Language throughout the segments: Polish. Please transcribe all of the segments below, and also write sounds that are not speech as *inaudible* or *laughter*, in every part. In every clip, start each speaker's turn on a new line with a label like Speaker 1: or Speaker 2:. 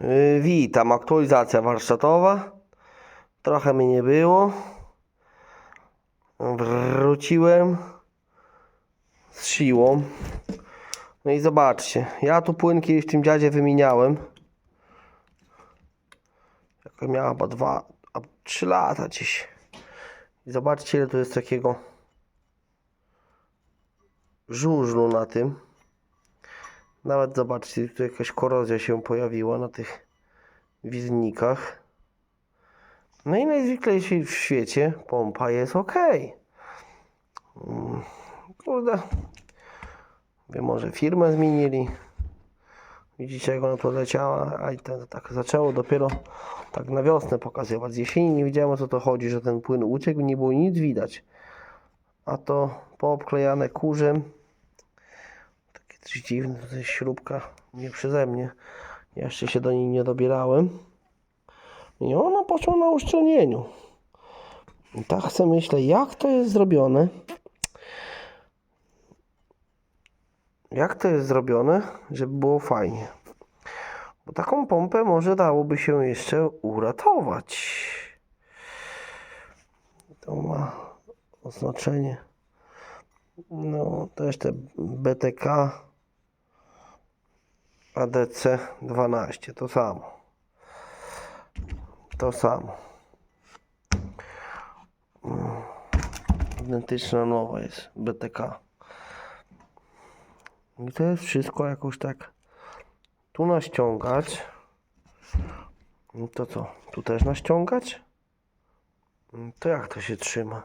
Speaker 1: Yy, Witam, aktualizacja warsztatowa. Trochę mnie nie było. Wróciłem z siłą. No i zobaczcie, ja tu płyn kiedyś w tym dziadzie wymieniałem. Jak miała chyba dwa, a trzy lata gdzieś. I zobaczcie ile tu jest takiego żużlu na tym. Nawet zobaczcie, tu jakaś korozja się pojawiła na tych wiznikach. No i najzwyklejszej w świecie pompa jest ok. Mm, Kurde. Wy może firmę zmienili. Widzicie jak ona tu leciała, a i to tak zaczęło dopiero tak na wiosnę pokazywać. Z jesieni nie wiedziałem o co to chodzi, że ten płyn uciekł, nie było nic widać. A to poobklejane kurzem. To jest śrubka nie przeze mnie. Jeszcze się do niej nie dobierałem. I ona poszła na uszczelnieniu. I tak sobie myślę, jak to jest zrobione. Jak to jest zrobione, żeby było fajnie. Bo taką pompę może dałoby się jeszcze uratować. To ma oznaczenie. No, też te BTK ADC 12, to samo. To samo. Mm. Identyczna nowa jest BTK. I to jest wszystko jakoś tak tu naściągać. I to co? Tu też naściągać? I To jak to się trzyma?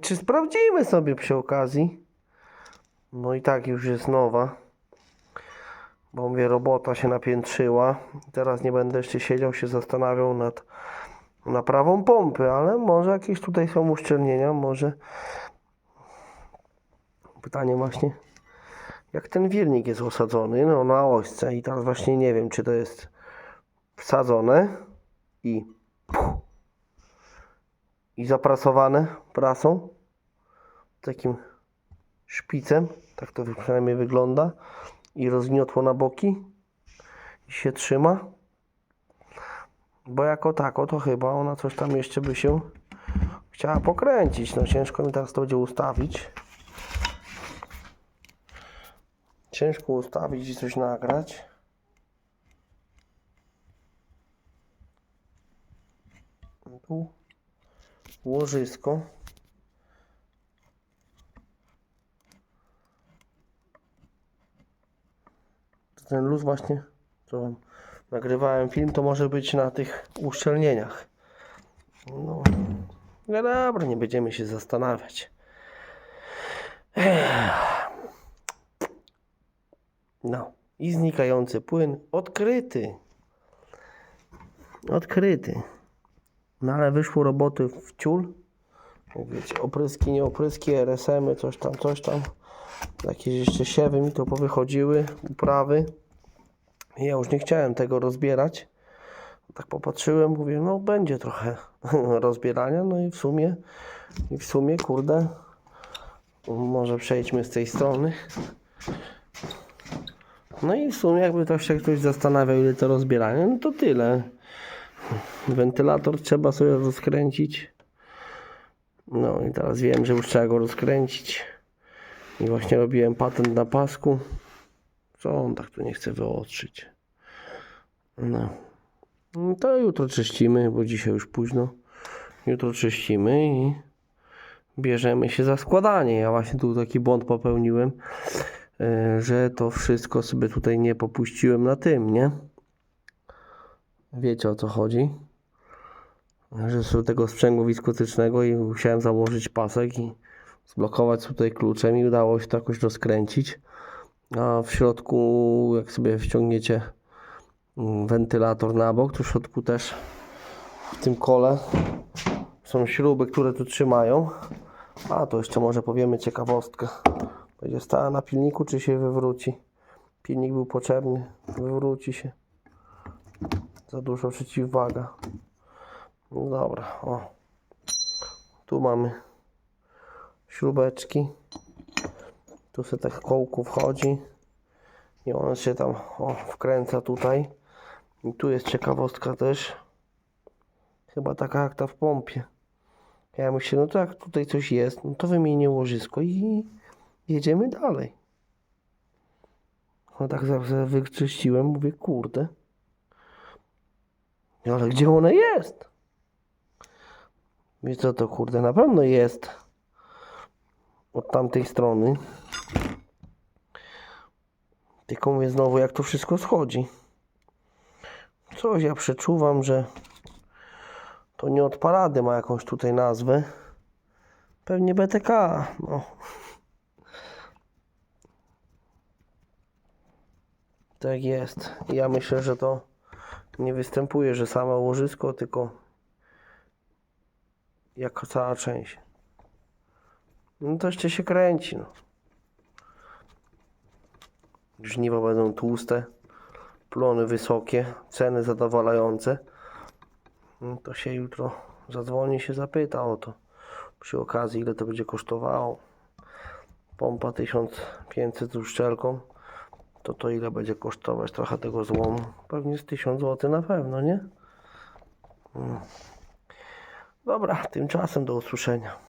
Speaker 1: Czy sprawdzimy sobie przy okazji? No i tak już jest nowa. Bo mówię, robota się napiętrzyła. Teraz nie będę jeszcze siedział, się zastanawiał nad naprawą pompy, ale może jakieś tutaj są uszczelnienia, może pytanie właśnie jak ten wirnik jest osadzony, no na ośce i teraz właśnie nie wiem, czy to jest wsadzone i i zaprasowane prasą takim szpicem, tak to przynajmniej wygląda i rozgniotło na boki i się trzyma. Bo jako tako to chyba ona coś tam jeszcze by się chciała pokręcić, no ciężko mi teraz to będzie ustawić. Ciężko ustawić i coś nagrać. Tu. Łożysko ten luz właśnie, co wam nagrywałem film, to może być na tych uszczelnieniach. No, no dobra, nie będziemy się zastanawiać. No, i znikający płyn odkryty. Odkryty. No ale wyszło roboty w ciul. Wiecie, opryski, nie opryski, RSM-y, coś tam, coś tam. Jakieś jeszcze siewy mi to powychodziły, uprawy. I Ja już nie chciałem tego rozbierać. Tak popatrzyłem, mówię, no będzie trochę *laughs* rozbierania, no i w sumie, i w sumie, kurde, może przejdźmy z tej strony. No i w sumie, jakby to się ktoś zastanawiał, ile to rozbieranie, no to tyle. Wentylator trzeba sobie rozkręcić. No i teraz wiem, że już trzeba go rozkręcić. I właśnie robiłem patent na pasku. Co on tak tu nie chce wyostrzyć? No. No To jutro czyścimy, bo dzisiaj już późno. Jutro czyścimy i bierzemy się za składanie. Ja właśnie tu taki błąd popełniłem, e, że to wszystko sobie tutaj nie popuściłem na tym, nie? Wiecie o co chodzi? Że tego sprzęgła wiskotycznego i musiałem założyć pasek i zblokować tutaj kluczem i udało się to jakoś rozkręcić. A w środku, jak sobie wciągniecie mm, wentylator na bok, to w środku też w tym kole są śruby, które tu trzymają. A to jeszcze może powiemy ciekawostkę. Będzie stała na pilniku, czy się wywróci. Pilnik był potrzebny, wywróci się. Za dużo przeciwwaga. No dobra, o. Tu mamy śrubeczki. Tu sobie tak kołku wchodzi i on się tam o, wkręca tutaj. I tu jest ciekawostka też. Chyba taka jak ta w pompie. Ja myślę, no to jak tutaj coś jest, no to wymienię łożysko i jedziemy dalej. No tak zawsze wyczyściłem, mówię, kurde. Ale gdzie ona jest? Wiesz co to kurde, na pewno jest od tamtej strony. Tylko mówię znowu, jak to wszystko schodzi. Coś ja przeczuwam, że to nie od parady ma jakąś tutaj nazwę. Pewnie BTK. No. Tak jest. Ja myślę, że to nie występuje, że same łożysko, tylko jako cała część. No to jeszcze się kręci. No. Żniwa będą tłuste, plony wysokie, ceny zadowalające. No to się jutro zadzwoni się zapyta o to. Przy okazji ile to będzie kosztowało. Pompa 1500 z uszczelką. To to ile będzie kosztować trochę tego złomu? Pewnie z 1000 zł na pewno, nie? Mm. Dobra, tymczasem do usłyszenia.